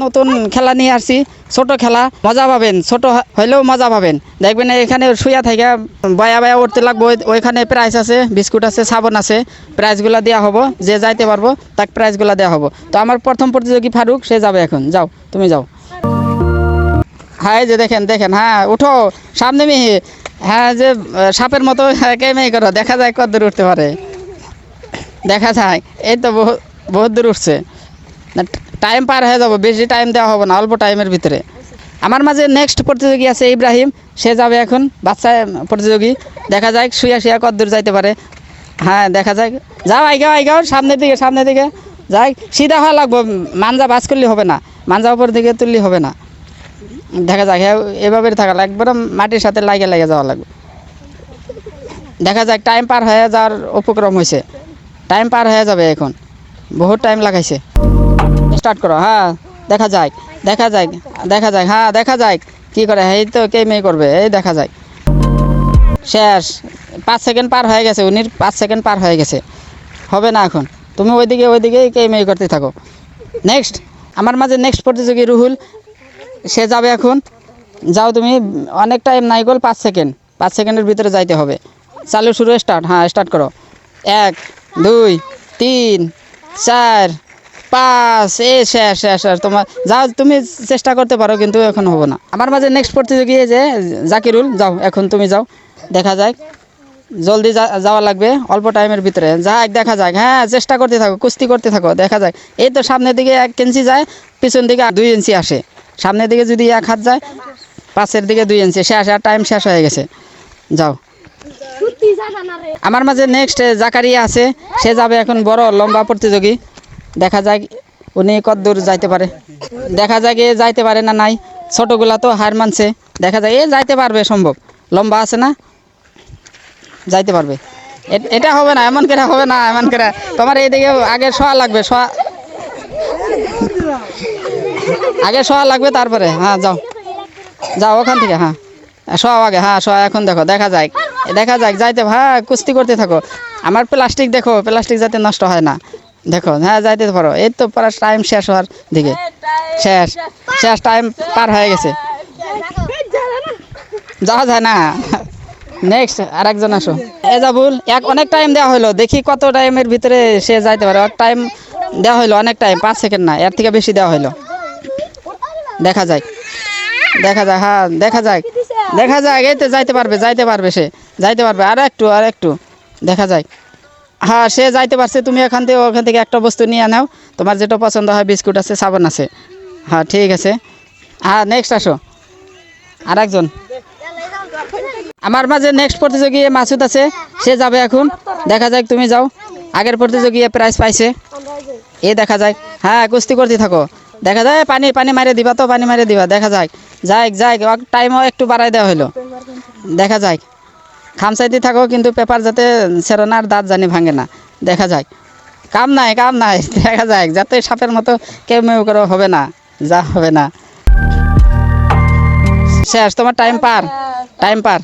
নতুন খেলা নিয়ে আসছি, ছোট খেলা, মজা পাবেন, ছোট হইলেও মজা পাবেন। দেখবেন এখানে শুয়া থেকে বয়া বয়া উঠতে লাগবো, ওই- ওইখানে প্রাইজ আছে, বিস্কুট আছে, সাবান আছে প্রাইজগুলো দেওয়া হব, যে যাইতে পারব, তাকে প্রাইজগুলো দেওয়া হব। তো আমার প্রথম প্রতিযোগী ফারুক, সে যাবে এখন, যাও, তুমি যাও। হ্যাঁ যে দেখেন দেখেন হ্যাঁ উঠো, সামনে মিহি। হ্যাঁ যে সাপের মতো কেমে করো, দেখা যায় কত দূর উঠতে পারে। দেখা যায়, এই তো বহু বহুত দূর উঠছে। টাইম পার হয়ে যাব, বেশি টাইম দেওয়া হবে না, অল্প টাইমের ভিতরে। আমার মাঝে নেক্সট প্রতিযোগী আছে ইব্রাহিম, সে যাবে এখন, বাচ্চা প্রতিযোগী। দেখা যায় শুয়া শুয়া কত দূর যাইতে পারে। হ্যাঁ দেখা যায় যাও আইগাও আইগাও সামনের দিকে সামনের দিকে। যাই, সিধা হওয়া লাগবো মানজা বাস করলে হবে না মানজা উপর দিকে তুললে হবে না। দেখা যায় হ্যাঁ এভাবে থাকা লাগবে একবার মাটির সাথে লাগে লাগে যাওয়া লাগবে। দেখা যাক টাইম পার হয়ে যাওয়ার উপক্রম হয়েছে। টাইম পার হয়ে যাবে এখন। বহুত টাইম লাগাইছে। স্টার্ট করো হ্যাঁ দেখা যায় দেখা যায় দেখা যায় হ্যাঁ দেখা যায় কি করে, এই তো কে মেয়ে করবে, এই দেখা যায় শেষ, পাঁচ সেকেন্ড পার হয়ে গেছে, উনির পাঁচ সেকেন্ড পার হয়ে গেছে। হবে না এখন, তুমি ওইদিকে ওইদিকে কে মেয়ে করতে থাকো। নেক্সট আমার মাঝে নেক্সট প্রতিযোগী রুহুল, সে যাবে এখন। যাও তুমি, অনেক টাইম নাই গোল, পাঁচ সেকেন্ড পাঁচ সেকেন্ডের ভিতরে যাইতে হবে। চালু শুরু স্টার্ট হ্যাঁ স্টার্ট করো। এক, দুই, তিন, চার পাঁচ এ শেষ শেষ শেষ তোমার যাও তুমি চেষ্টা করতে পারো কিন্তু এখন হবে না। আমার মাঝে নেক্সট প্রতিযোগী যে জাকিরুল যাও এখন তুমি যাও দেখা যায় জলদি যা- যাওয়া লাগবে অল্প টাইমের ভিতরে। যাক দেখা যাক হ্যাঁ চেষ্টা করতে থাকো কুস্তি করতে থাকো দেখা যাক। এই তো সামনের দিকে এক ইঞ্চি যায় পিছন দিকে দুই ইঞ্চি আসে। সামনের দিকে যদি এক হাত যায় পাশের দিকে দুই ইঞ্চি শেষ আর টাইম শেষ হয়ে গেছে। যাও। আমার মাঝে নেক্সট জাকারিয়া আছে সে যাবে এখন বড় লম্বা প্রতিযোগী। দেখা যাক উনি কত দূর যাইতে পারে। দেখা যায় এ যাইতে পারে না নাই। ছোটগুলা তো হার মানছে। দেখা যায় এ যাইতে পারবে সম্ভব। লম্বা আছে না? যাইতে পারবে। এটা হবে না, এমন করে হবে না, এমন করে। তোমার এইদিকে আগে শোয়া লাগবে, শোয়া। আগে শোয়া লাগবে তারপরে। হ্যাঁ যাও। যাও ওখান থেকে হ্যাঁ। শোয়া আগে হ্যাঁ শোয়া, এখন দেখো, দেখা যায় দেখা যায় যাইতে হ্যাঁ কুস্তি করতে থাকো। আমার প্লাস্টিক দেখো, প্লাস্টিক যাতে নষ্ট হয় না। দেখো হ্যাঁ যাইতে পারো এই তো প্রায় টাইম শেষ হওয়ার দিকে। শেষ শেষ টাইম পার হয়ে গেছে। যাওয়া যায় না। নেক্সট আরেকজন আসো। এজাবুল এক অনেক টাইম দেওয়া হলো দেখি কত টাইমের ভিতরে সে যাইতে পারে। টাইম দেওয়া হলো অনেক টাইম পাঁচ সেকেন্ড না, এর থেকে বেশি দেওয়া হলো দেখা যায় দেখা যায় হ্যাঁ দেখা যায় দেখা যায় এই তো যাইতে পারবে যাইতে পারবে সে। যাইতে পারবে আর একটু আর একটু দেখা যায় হ্যাঁ সে যাইতে পারছে, তুমি এখান থেকে, ওখান থেকে একটা বস্তু নিয়ে নাও। তোমার যেটা পছন্দ হয়, বিস্কুট আছে, সাবান আছে। হ্যাঁ ঠিক আছে। হ্যাঁ নেক্সট আসো। আর একজন আমার মাঝে নেক্সট প্রতিযোগী মাসুদ আছে, সে যাবে এখন। দেখা যাক, তুমি যাও। আগের প্রতিযোগী প্রাইজ পাইছে। এ দেখা যায় হ্যাঁ কুস্তি করতে থাকো। দেখা যায়, পানি পানি মারে দিবা তো, পানি মারে দিবা। দেখা যায় যাই যাই টাইমও একটু বাড়াই দেওয়া হলো দেখা যায় খামসাইতে থাকো, কিন্তু পেপার যাতে সেরোনার দাঁত জানি ভাঙে না। দেখা যায়। কাম নাই কাম নাই, দেখা যায়। যাতে সাপের মতো কেউ মেউ করে হবে না, যা হবে না। শেষ, তোমার টাইম পার টাইম পার।